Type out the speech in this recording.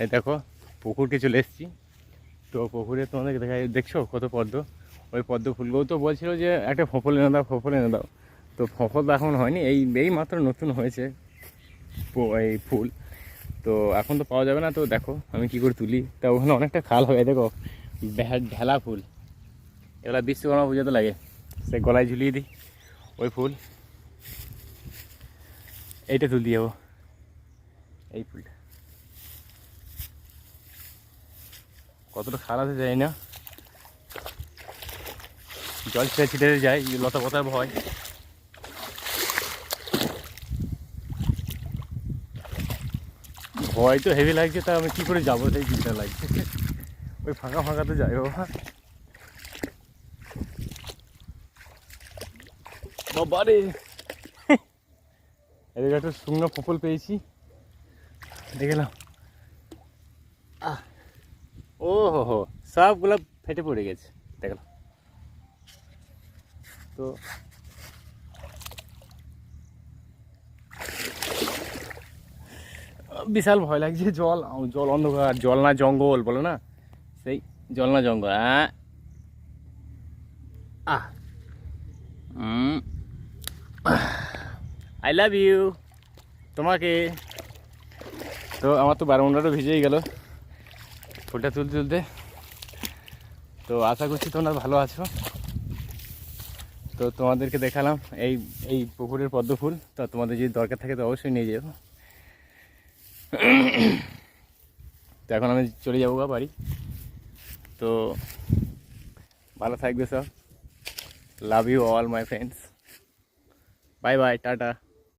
এই দেখো পুকুরকে চলে এসেছি। তো পুকুরে তোমাদেরকে দেখা দেখছ কত পদ্ম? ওই পদ্ম ফুলগুলো তো বলছিল যে একটা ফফল এনে দাও, ফফল এনে দাও। তো ফফল তো এখন হয়নি, এই এই মাত্র নতুন হয়েছে এই ফুল। তো এখন তো পাওয়া যাবে না, তো দেখো আমি কি করে তুলি। তা ওখানে অনেকটা খাল হবে, দেখো ঢেলা ফুল। এগুলো বিশ্বকর্মা পুজোতে লাগে। সে গলায় ঝুলিয়ে দিই, ওই ফুল। এইটা তুলতে যাব। এই ফুলটা। কতটা খারাপ যায় না। জল ছিটে ছিটে যায় লতা পতার ভয়। ভয় তো হেভি লাগছে, তা আমি কি করে যাব? সেই চিন্তা লাগছে। ওই ফাঁকা ফাঁকাতে যাই বাবা। বাবা রে এদিকে একটা শুকনো ফপল পেয়েছি। দেখলাম আহ। ও হো হো সবগুলো ফেটে পড়ে গেছে। দেখলাম তো বিশাল ভয় লাগছে, জল জল অন্ধকার, জল না জঙ্গল, বলো না? সেই জল না জঙ্গল, আহ। I love you. তোমাকে। তো আমার তো বারমুন্ডাটা ভিজেই গেল। ফুলটা তুলতে তুলতে। তো আশা করছি তোমরা ভালো আছো। তো তোমাদেরকে দেখালাম এই এই পুকুরের পদ্ম ফুল। তো তোমাদের যদি দরকার থাকে তো অবশ্যই নিয়ে যাব তো এখন আমি চলে যাব গা বাড়ি। তো ভালো থাকবে সব। Love you all my friends bye bye tata.